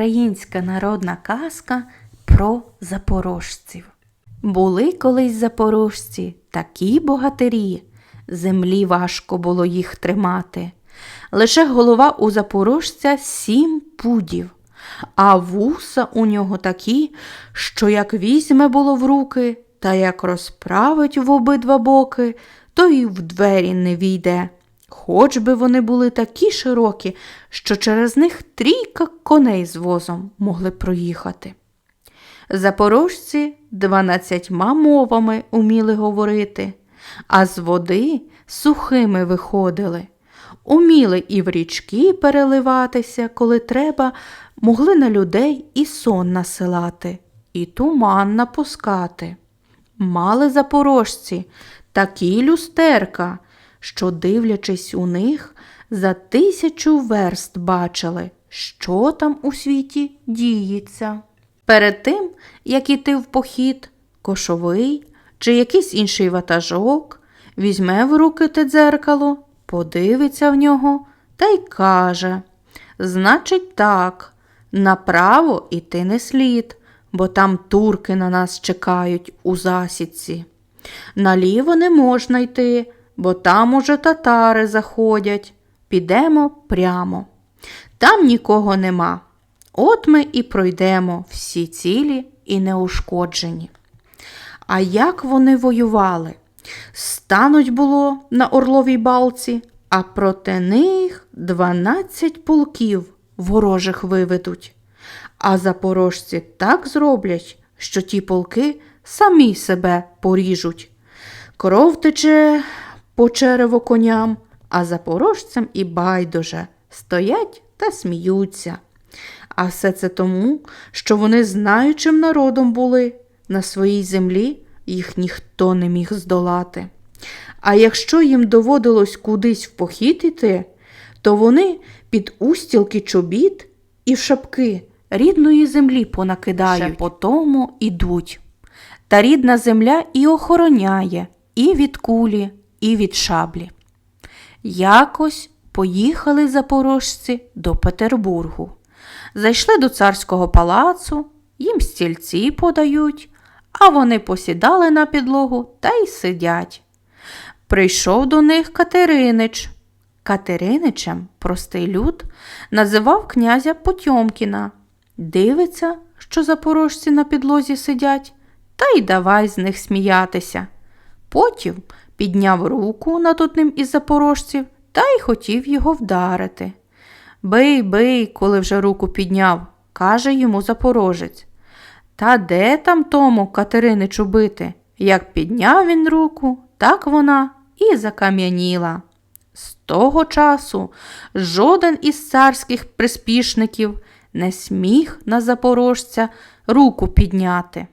українська народна казка про запорожців. Були колись запорожці такі богатирі, землі важко було їх тримати. Лише голова у запорожця сім пудів, а вуса у нього такі, що як візьме було в руки, та як розправить в обидва боки, то й в двері не війде. Хоч би вони були такі широкі, що через них трійка коней з возом могли проїхати. Запорожці дванадцятьма мовами уміли говорити, а з води сухими виходили. Уміли і в річки переливатися, коли треба, могли на людей і сон насилати, і туман напускати. Мали запорожці такі люстерка, що, дивлячись у них, за тисячу верст бачили, що там у світі діється. Перед тим, як іти в похід, кошовий чи якийсь інший ватажок візьме в руки те дзеркало, подивиться в нього та й каже: Значить, так, направо іти не слід, бо там турки на нас чекають у засідці. Наліво не можна йти, бо там уже татари заходять. Підемо прямо. Там нікого нема. От ми і пройдемо всі цілі і неушкоджені. А як вони воювали? Стануть було на Орловій балці, а проти них дванадцять полків ворожих виведуть. А запорожці так зроблять, що ті полки самі себе поріжуть. Кров тече по черево коням, а запорожцям і байдуже стоять та сміються. А все це тому, що вони знаючим народом були, на своїй землі їх ніхто не міг здолати. А якщо їм доводилось кудись в похід іти, то вони під устілки чобіт і в шапки рідної землі понакидають, по тому ідуть. Та рідна земля і охороняє і від кулі, і від шаблі. Якось поїхали запорожці до Петербургу. Зайшли до царського палацу, їм стільці подають, а вони посідали на підлогу та й сидять. Прийшов до них Катеринич. Катериничем простий люд називав князя Потьомкіна. Дивиться, що запорожці на підлозі сидять, та й давай з них сміятися. Потім підняв руку над одним із запорожців та й хотів його вдарити. Бий, бий, коли вже руку підняв, каже йому запорожець. Та де там тому Катериничу бити? Як підняв він руку, так вона і закам'яніла. З того часу жоден із царських приспішників не сміг на запорожця руку підняти.